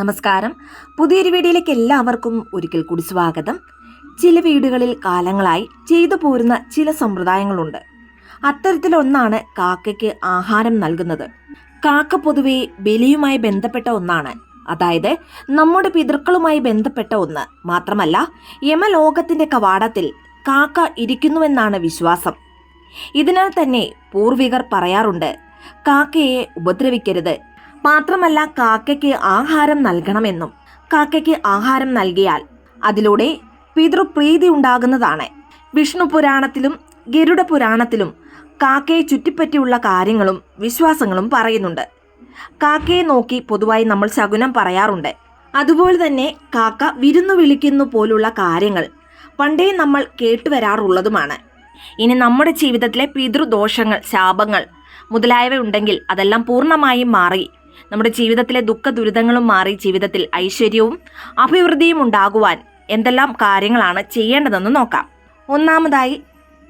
നമസ്കാരം. പുതിയൊരു വീഡിയോയിലേക്ക് എല്ലാവർക്കും ഒരിക്കൽ കൂടി സ്വാഗതം. ചില വീടുകളിൽ കാലങ്ങളായി ചെയ്തു പോരുന്ന ചില സമ്പ്രദായങ്ങളുണ്ട്. അത്തരത്തിലൊന്നാണ് കാക്കയ്ക്ക് ആഹാരം നൽകുന്നത്. കാക്ക പൊതുവെ ബലിയുമായി ബന്ധപ്പെട്ട ഒന്നാണ്. അതായത് നമ്മുടെ പിതൃക്കളുമായി ബന്ധപ്പെട്ട ഒന്ന്. മാത്രമല്ല യമലോകത്തിന്റെ കവാടത്തിൽ കാക്ക ഇരിക്കുന്നുവെന്നാണ് വിശ്വാസം. ഇതിനാൽ തന്നെ പൂർവികർ പറയാറുണ്ട് കാക്കയെ ഉപദ്രവിക്കരുത് മാത്രമല്ല കാക്കയ്ക്ക് ആഹാരം നൽകണമെന്നും കാക്കയ്ക്ക് ആഹാരം നൽകിയാൽ അതിലൂടെ പിതൃപ്രീതി ഉണ്ടാകുന്നതാണ്. വിഷ്ണു പുരാണത്തിലും ഗരുഡ പുരാണത്തിലും കാക്കയെ ചുറ്റിപ്പറ്റിയുള്ള കാര്യങ്ങളും വിശ്വാസങ്ങളും പറയുന്നുണ്ട്. കാക്കയെ നോക്കി പൊതുവായി നമ്മൾ ശകുനം പറയാറുണ്ട്. അതുപോലെ തന്നെ കാക്ക വിരുന്നു വിളിക്കുന്നു പോലുള്ള കാര്യങ്ങൾ പണ്ടേ നമ്മൾ കേട്ടുവരാറുള്ളതുമാണ് ഇനി നമ്മുടെ ജീവിതത്തിലെ പിതൃദോഷങ്ങൾ ശാപങ്ങൾ മുതലായവ ഉണ്ടെങ്കിൽ അതെല്ലാം പൂർണമായും മാറി നമ്മുടെ ജീവിതത്തിലെ ദുഃഖ ദുരിതങ്ങളും മാറി ജീവിതത്തിൽ ഐശ്വര്യവും അഭിവൃദ്ധിയും ഉണ്ടാകുവാൻ എന്തെല്ലാം കാര്യങ്ങളാണ് ചെയ്യേണ്ടതെന്ന് നോക്കാം. ഒന്നാമതായി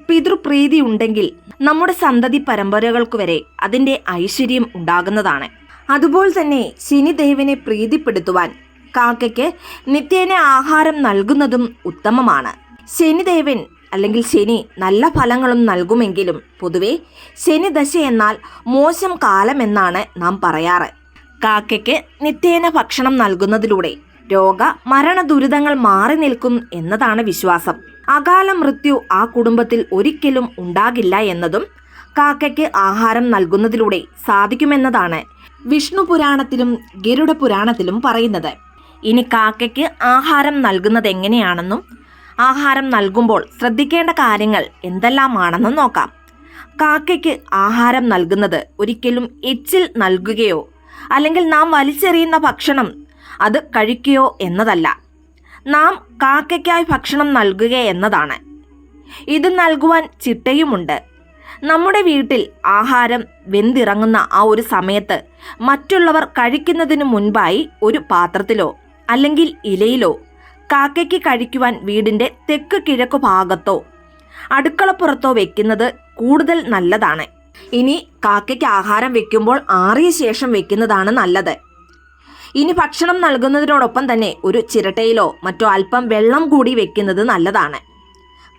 പിതൃപ്രീതി ഉണ്ടെങ്കിൽ നമ്മുടെ സന്തതി പരമ്പരകൾക്ക് വരെ അതിന്റെ ഐശ്വര്യം ഉണ്ടാകുന്നതാണ്. അതുപോലെ തന്നെ ശനിദേവനെ പ്രീതിപ്പെടുത്തുവാൻ കാക്കയ്ക്ക് നിത്യേന ആഹാരം നൽകുന്നതും ഉത്തമമാണ്. ശനിദേവൻ അല്ലെങ്കിൽ ശനി നല്ല ഫലങ്ങളും നൽകുമെങ്കിലും പൊതുവെ ശനിദശ എന്നാൽ മോശം കാലമെന്നാണ് നാം പറയാറ്. കാക്കയ്ക്ക് നിത്യേന ഭക്ഷണം നൽകുന്നതിലൂടെ രോഗ മരണ ദുരിതങ്ങൾ മാറി നിൽക്കും എന്നതാണ് വിശ്വാസം. അകാല മൃത്യു ആ കുടുംബത്തിൽ ഒരിക്കലും ഉണ്ടാകില്ല എന്നതും കാക്കയ്ക്ക് ആഹാരം നൽകുന്നതിലൂടെ സാധിക്കുമെന്നതാണ് വിഷ്ണു പുരാണത്തിലും ഗരുഡ പുരാണത്തിലും പറയുന്നത്. ഇനി കാക്കയ്ക്ക് ആഹാരം നൽകുന്നത് എങ്ങനെയാണെന്നും ആഹാരം നൽകുമ്പോൾ ശ്രദ്ധിക്കേണ്ട കാര്യങ്ങൾ എന്തെല്ലാമാണെന്ന് നോക്കാം. കാക്കയ്ക്ക് ആഹാരം നൽകുന്നത് ഒരിക്കലും എച്ചിൽ നൽകുകയോ അല്ലെങ്കിൽ നാം വലിച്ചെറിയുന്ന ഭക്ഷണം അത് കഴിക്കുകയോ എന്നതല്ല. നാം കാക്കയ്ക്കായി ഭക്ഷണം നൽകുക എന്നതാണ്. ഇത് നൽകുവാൻ ചിട്ടയുമുണ്ട്. നമ്മുടെ വീട്ടിൽ ആഹാരം വെന്തിറങ്ങുന്ന ആ ഒരു സമയത്ത് മറ്റുള്ളവർ കഴിക്കുന്നതിന് മുൻപായി ഒരു പാത്രത്തിലോ അല്ലെങ്കിൽ ഇലയിലോ കാക്കയ്ക്ക് കഴിക്കുവാൻ വീടിന്റെ തെക്ക് കിഴക്ക് ഭാഗത്തോ അടുക്കളപ്പുറത്തോ വെക്കുന്നത് കൂടുതൽ നല്ലതാണ്. ഇനി കാക്കയ്ക്ക് ആഹാരം വെക്കുമ്പോൾ ആറിയ ശേഷം വെക്കുന്നതാണ് നല്ലത്. ഇനി ഭക്ഷണം നൽകുന്നതിനോടൊപ്പം തന്നെ ഒരു ചിരട്ടയിലോ മറ്റോ അല്പം വെള്ളം കൂടി വെക്കുന്നത് നല്ലതാണ്.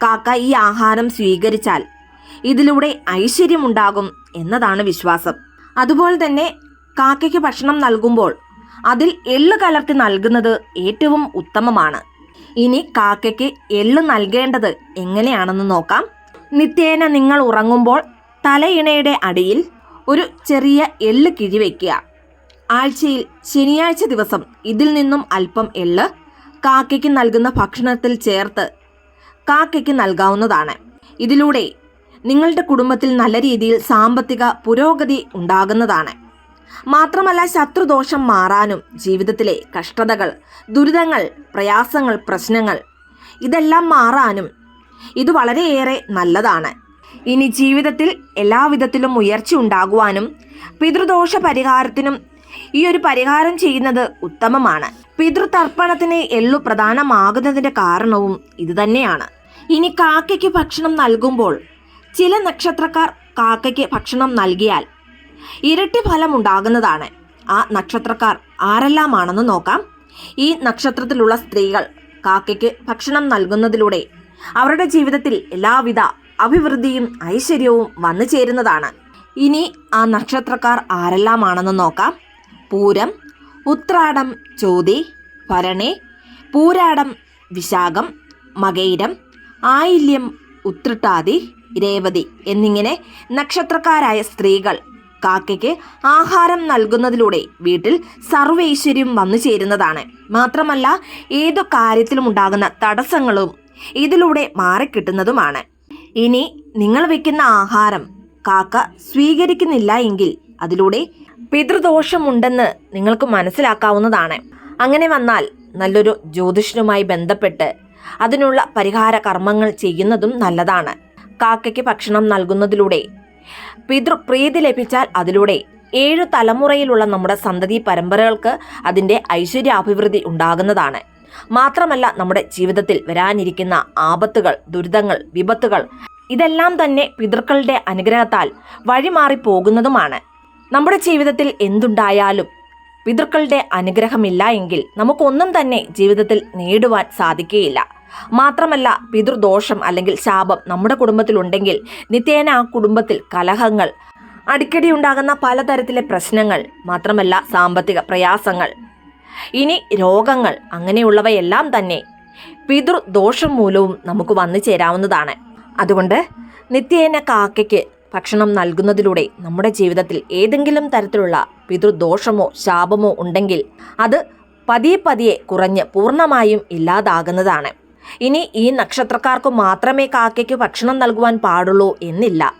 കാക്ക ഈ ആഹാരം സ്വീകരിച്ചാൽ ഇതിലൂടെ ഐശ്വര്യമുണ്ടാകും എന്നതാണ് വിശ്വാസം. അതുപോലെ തന്നെ കാക്കയ്ക്ക് ഭക്ഷണം നൽകുമ്പോൾ അതിൽ എള്ള് കലർത്തി നൽകുന്നത് ഏറ്റവും ഉത്തമമാണ്. ഇനി കാക്കയ്ക്ക് എള്ള് നൽകേണ്ടത് എങ്ങനെയാണെന്ന് നോക്കാം. നിത്യേന നിങ്ങൾ ഉറങ്ങുമ്പോൾ തലയിണയുടെ അടിയിൽ ഒരു ചെറിയ എള്ള് കിഴി വയ്ക്കുക ആഴ്ചയിൽ ശനിയാഴ്ച ദിവസം ഇതിൽ നിന്നും അല്പം എള്ള് കാക്കയ്ക്ക് നൽകുന്ന ഭക്ഷണത്തിൽ ചേർത്ത് കാക്കയ്ക്ക് നൽകാവുന്നതാണ്. ഇതിലൂടെ നിങ്ങളുടെ കുടുംബത്തിൽ നല്ല രീതിയിൽ സാമ്പത്തിക പുരോഗതി ഉണ്ടാകുന്നതാണ്. മാത്രമല്ല ശത്രുദോഷം മാറാനും ജീവിതത്തിലെ കഷ്ടതകൾ ദുരിതങ്ങൾ പ്രയാസങ്ങൾ പ്രശ്നങ്ങൾ ഇതെല്ലാം മാറാനും ഇത് വളരെയേറെ നല്ലതാണ്. ഇനി ജീവിതത്തിൽ എല്ലാവിധത്തിലും ഉയർച്ച ഉണ്ടാകുവാനും പിതൃദോഷ പരിഹാരത്തിനും ഈ ഒരു പരിഹാരം ചെയ്യുന്നത് ഉത്തമമാണ്. പിതൃതർപ്പണത്തിന് എള്ളു പ്രധാനമാകുന്നതിന്റെ കാരണവും ഇതുതന്നെയാണ്. ഇനി കാക്കയ്ക്ക് ഭക്ഷണം നൽകുമ്പോൾ ചില നക്ഷത്രക്കാർ കാക്കയ്ക്ക് ഭക്ഷണം നൽകിയാൽ ഇരട്ടി ഫലം ഉണ്ടാകുന്നതാണ് ആ നക്ഷത്രക്കാർ ആരെല്ലാമാണെന്ന് നോക്കാം. ഈ നക്ഷത്രത്തിലുള്ള സ്ത്രീകൾ കാക്കയ്ക്ക് ഭക്ഷണം നൽകുന്നതിലൂടെ അവരുടെ ജീവിതത്തിൽ എല്ലാവിധ അഭിവൃദ്ധിയും ഐശ്വര്യവും വന്നു ചേരുന്നതാണ്. ഇനി ആ നക്ഷത്രക്കാർ ആരെല്ലാമാണെന്ന് നോക്കാം. പൂരം ഉത്രാടം ചോതി ഭരണി പൂരാടം വിശാഖം മകൈരം ആയില്യം ഉത്രട്ടാതി രേവതി എന്നിങ്ങനെ നക്ഷത്രക്കാരായ സ്ത്രീകൾ കാക്കയ്ക്ക് ആഹാരം നൽകുന്നതിലൂടെ വീട്ടിൽ സർവൈശ്വര്യം വന്നു ചേരുന്നതാണ്. മാത്രമല്ല ഏതു കാര്യത്തിലും ഉണ്ടാകുന്ന തടസ്സങ്ങളും ഇതിലൂടെ മാറിക്കിട്ടുന്നതുമാണ്. ഇനി നിങ്ങൾ വെക്കുന്ന ആഹാരം കാക്ക സ്വീകരിക്കുന്നില്ല എങ്കിൽ അതിലൂടെ പിതൃദോഷമുണ്ടെന്ന് നിങ്ങൾക്ക് മനസ്സിലാക്കാവുന്നതാണ്. അങ്ങനെ വന്നാൽ നല്ലൊരു ജ്യോതിഷനുമായി ബന്ധപ്പെട്ട് അതിനുള്ള പരിഹാര കർമ്മങ്ങൾ ചെയ്യുന്നതും നല്ലതാണ്. കാക്കയ്ക്ക് ഭക്ഷണം നൽകുന്നതിലൂടെ പിതൃപ്രീതി ലഭിച്ചാൽ അതിലൂടെ ഏഴ് തലമുറയിലുള്ള നമ്മുടെ സന്തതി പരമ്പരകൾക്ക് അതിന്റെ ഐശ്വര്യാഭിവൃദ്ധി ഉണ്ടാകുന്നതാണ്. മാത്രമല്ല നമ്മുടെ ജീവിതത്തിൽ വരാനിരിക്കുന്ന ആപത്തുകൾ ദുരിതങ്ങൾ വിപത്തുകൾ ഇതെല്ലാം തന്നെ പിതൃക്കളുടെ അനുഗ്രഹത്താൽ വഴിമാറി പോകുന്നതുമാണ് നമ്മുടെ ജീവിതത്തിൽ എന്തുണ്ടായാലും പിതൃക്കളുടെ അനുഗ്രഹമില്ല എങ്കിൽ നമുക്കൊന്നും തന്നെ ജീവിതത്തിൽ നേടുവാൻ സാധിക്കുകയില്ല മാത്രമല്ല പിതൃദോഷം അല്ലെങ്കിൽ ശാപം നമ്മുടെ കുടുംബത്തിലുണ്ടെങ്കിൽ നിത്യേന ആ കുടുംബത്തിൽ കലഹങ്ങൾ അടിക്കടി ഉണ്ടാകുന്ന പലതരത്തിലെ പ്രശ്നങ്ങൾ മാത്രമല്ല സാമ്പത്തിക പ്രയാസങ്ങൾ. ഇനി രോഗങ്ങൾ അങ്ങനെയുള്ളവയെല്ലാം തന്നെ പിതൃദോഷം മൂലവും നമുക്ക് വന്നു ചേരാവുന്നതാണ്. അതുകൊണ്ട് നിത്യേന കാക്കയ്ക്ക് ഭക്ഷണം നൽകുന്നതിലൂടെ നമ്മുടെ ജീവിതത്തിൽ ഏതെങ്കിലും തരത്തിലുള്ള പിതൃദോഷമോ ശാപമോ ഉണ്ടെങ്കിൽ അത് പതിയെ പതിയെ കുറഞ്ഞ് പൂർണമായും ഇല്ലാതാകുന്നതാണ്. ഇനി ഈ നക്ഷത്രക്കാർക്ക് മാത്രമേ കാക്കയ്ക്ക് ഭക്ഷണം നൽകുവാൻ പാടുള്ളൂ എന്നില്ല.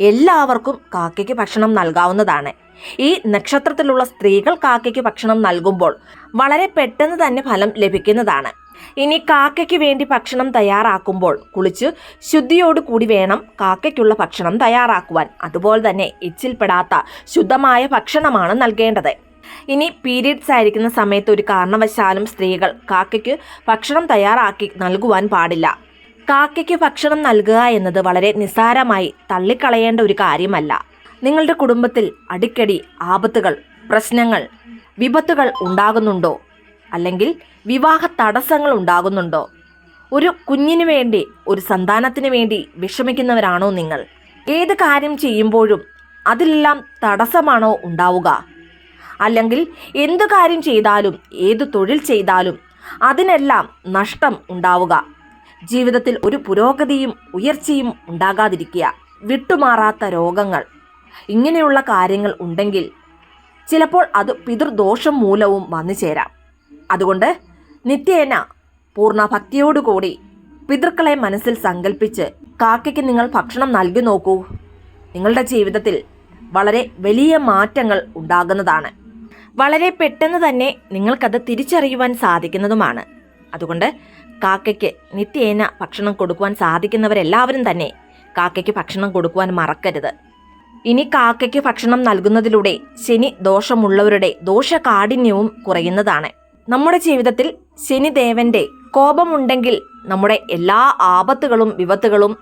എല്ലാവർക്കും കാക്കയ്ക്ക് ഭക്ഷണം നൽകാവുന്നതാണ്. ഈ നക്ഷത്രത്തിലുള്ള സ്ത്രീകൾ കാക്കയ്ക്ക് ഭക്ഷണം നൽകുമ്പോൾ വളരെ പെട്ടെന്ന് തന്നെ ഫലം ലഭിക്കുന്നതാണ്. ഇനി കാക്കയ്ക്ക് വേണ്ടി ഭക്ഷണം തയ്യാറാക്കുമ്പോൾ കുളിച്ച് ശുദ്ധിയോട് കൂടി വേണം കാക്കയ്ക്കുള്ള ഭക്ഷണം തയ്യാറാക്കുവാൻ. അതുപോലെ തന്നെ എച്ചിൽപ്പെടാത്ത ശുദ്ധമായ ഭക്ഷണമാണ് നൽകേണ്ടത്. ഇനി പീരീഡ്സ് ആയിരിക്കുന്ന സമയത്ത് ഒരു കാരണവശാലും സ്ത്രീകൾ കാക്കയ്ക്ക് ഭക്ഷണം തയ്യാറാക്കി നൽകുവാൻ പാടില്ല. കാക്കയ്ക്ക് ഭക്ഷണം നൽകുക എന്നത് വളരെ നിസ്സാരമായി തള്ളിക്കളയേണ്ട ഒരു കാര്യമല്ല. നിങ്ങളുടെ കുടുംബത്തിൽ അടിക്കടി ആപത്തുകൾ പ്രശ്നങ്ങൾ വിപത്തുകൾ ഉണ്ടാകുന്നുണ്ടോ? അല്ലെങ്കിൽ വിവാഹ തടസ്സങ്ങൾ ഉണ്ടാകുന്നുണ്ടോ? ഒരു കുഞ്ഞിനു വേണ്ടി ഒരു സന്താനത്തിന് വേണ്ടി വിഷമിക്കുന്നവരാണോ നിങ്ങൾ? ഏത് കാര്യം ചെയ്യുമ്പോഴും അതിലെല്ലാം തടസ്സമാണോ ഉണ്ടാവുക? അല്ലെങ്കിൽ എന്തു കാര്യം ചെയ്താലും ഏതു തൊഴിൽ ചെയ്താലും അതിനെല്ലാം നഷ്ടം ഉണ്ടാവുക. ജീവിതത്തിൽ ഒരു പുരോഗതിയും ഉയർച്ചയും ഉണ്ടാകാതിരിക്കുക. വിട്ടുമാറാത്ത രോഗങ്ങൾ. ഇങ്ങനെയുള്ള കാര്യങ്ങൾ ഉണ്ടെങ്കിൽ ചിലപ്പോൾ അത് പിതൃദോഷം മൂലവും വന്നു ചേരാം. അതുകൊണ്ട് നിത്യേന പൂർണ ഭക്തിയോടുകൂടി പിതൃക്കളെ മനസ്സിൽ സങ്കല്പിച്ച് കാക്കയ്ക്ക് നിങ്ങൾ ഭക്ഷണം നൽകി നോക്കൂ. നിങ്ങളുടെ ജീവിതത്തിൽ വളരെ വലിയ മാറ്റങ്ങൾ ഉണ്ടാകുന്നതാണ്. വളരെ പെട്ടെന്ന് തന്നെ നിങ്ങൾക്കത് തിരിച്ചറിയുവാൻ സാധിക്കുന്നതുമാണ്. അതുകൊണ്ട് കാക്കയ്ക്ക് നിത്യേന ഭക്ഷണം കൊടുക്കുവാൻ സാധിക്കുന്നവരെല്ലാവരും തന്നെ കാക്കയ്ക്ക് ഭക്ഷണം കൊടുക്കുവാൻ മറക്കരുത്. ഇനി കാക്കയ്ക്ക് ഭക്ഷണം നൽകുന്നതിലൂടെ ശനി ദോഷമുള്ളവരുടെ ദോഷകാഠിന്യവും കുറയുന്നതാണ്. നമ്മുടെ ജീവിതത്തിൽ ശനിദേവന്റെ കോപമുണ്ടെങ്കിൽ നമ്മുടെ എല്ലാ ആപത്തുകളും വിപത്തുകളും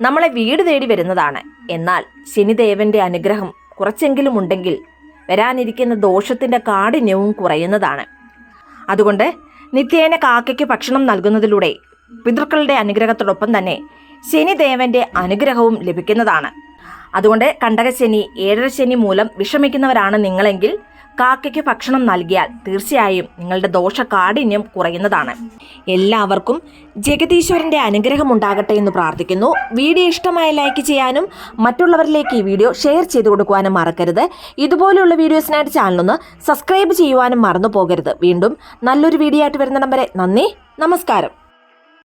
നമ്മളെ വീട് തേടി വരുന്നതാണ്. എന്നാൽ ശനിദേവന്റെ അനുഗ്രഹം കുറച്ചെങ്കിലും ഉണ്ടെങ്കിൽ വരാനിരിക്കുന്ന ദോഷത്തിന്റെ കാഠിന്യവും കുറയുന്നതാണ്. അതുകൊണ്ട് നിത്യേന കാക്കയ്ക്ക് ഭക്ഷണം നൽകുന്നതിലൂടെ പിതൃക്കളുടെ അനുഗ്രഹത്തോടൊപ്പം തന്നെ ശനിദേവന്റെ അനുഗ്രഹവും ലഭിക്കുന്നതാണ്. അതുകൊണ്ട് കണ്ടകശനി ഏഴര ശനി മൂലം വിഷമിക്കുന്നവരാണ് നിങ്ങളെങ്കിൽ കാക്കയ്ക്ക് ഭക്ഷണം നൽകിയാൽ തീർച്ചയായും നിങ്ങളുടെ ദോഷ കാഠിന്യം കുറയുന്നതാണ്. എല്ലാവർക്കും ജഗതീശ്വരന്റെ അനുഗ്രഹം ഉണ്ടാകട്ടെ എന്ന് പ്രാർത്ഥിക്കുന്നു. വീഡിയോ ഇഷ്ടമായ ലൈക്ക് ചെയ്യാനും മറ്റുള്ളവരിലേക്ക് ഈ വീഡിയോ ഷെയർ ചെയ്തു കൊടുക്കുവാനും മറക്കരുത്. ഇതുപോലെയുള്ള വീഡിയോസിനായിട്ട് ചാനലൊന്ന് സബ്സ്ക്രൈബ് ചെയ്യുവാനും മറന്നു പോകരുത്. വീണ്ടും നല്ലൊരു വീഡിയോ ആയിട്ട് വരുന്നിടം വരെ നന്ദി. നമസ്കാരം.